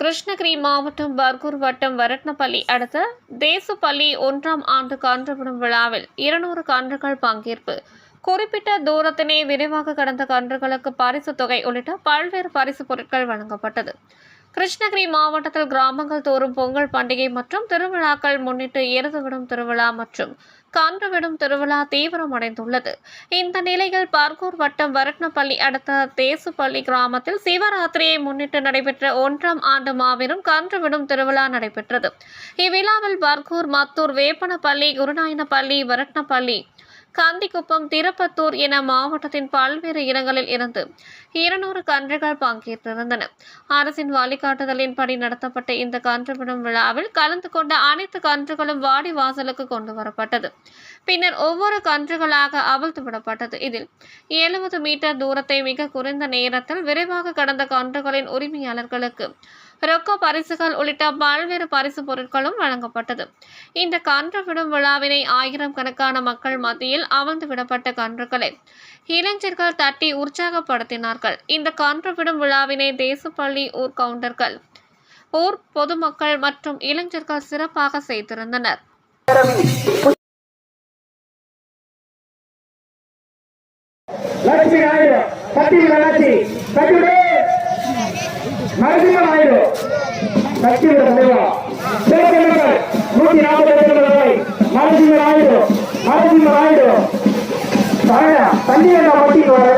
கிருஷ்ணகிரி மாவட்டம் பர்கூர் வட்டம் வரட்னப்பள்ளி அடுத்த தேசப்பள்ளி ஒன்றாம் ஆண்டு கன்றுவிடும் விழாவில் இருநூறு கன்றுகள் பங்கேற்பு. குறிப்பிட்ட தூரத்தினை விரைவாக கடந்த கன்றுகளுக்கு பரிசு தொகை உள்ளிட்ட பல்வேறு பரிசு பொருட்கள் வழங்கப்பட்டது. கிருஷ்ணகிரி மாவட்டத்தில் கிராமங்கள் தோறும் பொங்கல் பண்டிகை மற்றும் திருவிழாக்கள் முன்னிட்டு எருதுவிடும் திருவிழா மற்றும் கன்றுவிடும் திருவிழா தீவிரமடைந்துள்ளது இந்த நிலையில் பர்கூர் வட்டம் வரட்னப்பள்ளி அடுத்த தேசுப்பள்ளி கிராமத்தில் சிவராத்திரியை முன்னிட்டு நடைபெற்ற ஒன்றாம் ஆண்டு மாபெரும் கன்றுவிடும் திருவிழா நடைபெற்றது. இவ்விழாவில் பர்கூர் மத்தூர் வேப்பனப்பள்ளி குருநாயனப்பள்ளி வரட்னப்பள்ளி கந்திக்குப்பம் திருப்பத்தூர் என மாவட்டத்தின் பல்வேறு இடங்களில் இருந்து இருநூறு கன்றுகள் பங்கேற்றிருந்தன. அரசின் வழிகாட்டுதலின்படி நடத்தப்பட்ட இந்த கன்றுவிடும் விழாவில் கலந்து கொண்ட அனைத்து கன்றுகளும் வாடி வாசலுக்கு கொண்டு வரப்பட்டது. பின்னர் ஒவ்வொரு கன்றுகளாக அவிழ்த்து விடப்பட்டது. இதில் எழுபது மீட்டர் தூரத்தை மிக குறைந்த நேரத்தில் விரைவாக கடந்த கன்றுகளின் உரிமையாளர்களுக்கு ரொக்க பரிசுகள் உள்ளிட்ட பல்வேறு பரிசு பொருட்களும் வழங்கப்பட்டது. இந்த கன்று விடும் விழாவினை ஆயிரம் கணக்கான மக்கள் மத்தியில் அமர்ந்து விடப்பட்ட கன்றுகளை. இளைஞர்கள் தட்டி உற்சாகப்படுத்தினார்கள். இந்த கன்று விடும் விழாவினை தேசப்பள்ளி ஊர் கவுண்டர்கள் ஊர் பொதுமக்கள் மற்றும் இளைஞர்கள் சிறப்பாக செய்திருந்தனர். லட்சுமி நாயுடு கத்தி வளர்ச்சி கட்டிவிடு நரசிம்ம நாயுடு. கட்டிவிட தலைவா. சிவகங்கை நூத்தி நாற்பது ரூபாய் நரசிம்ம நாயுடு. நரசிம்ம நாயுடு. தந்தி என்ற பட்டிக்கு வர.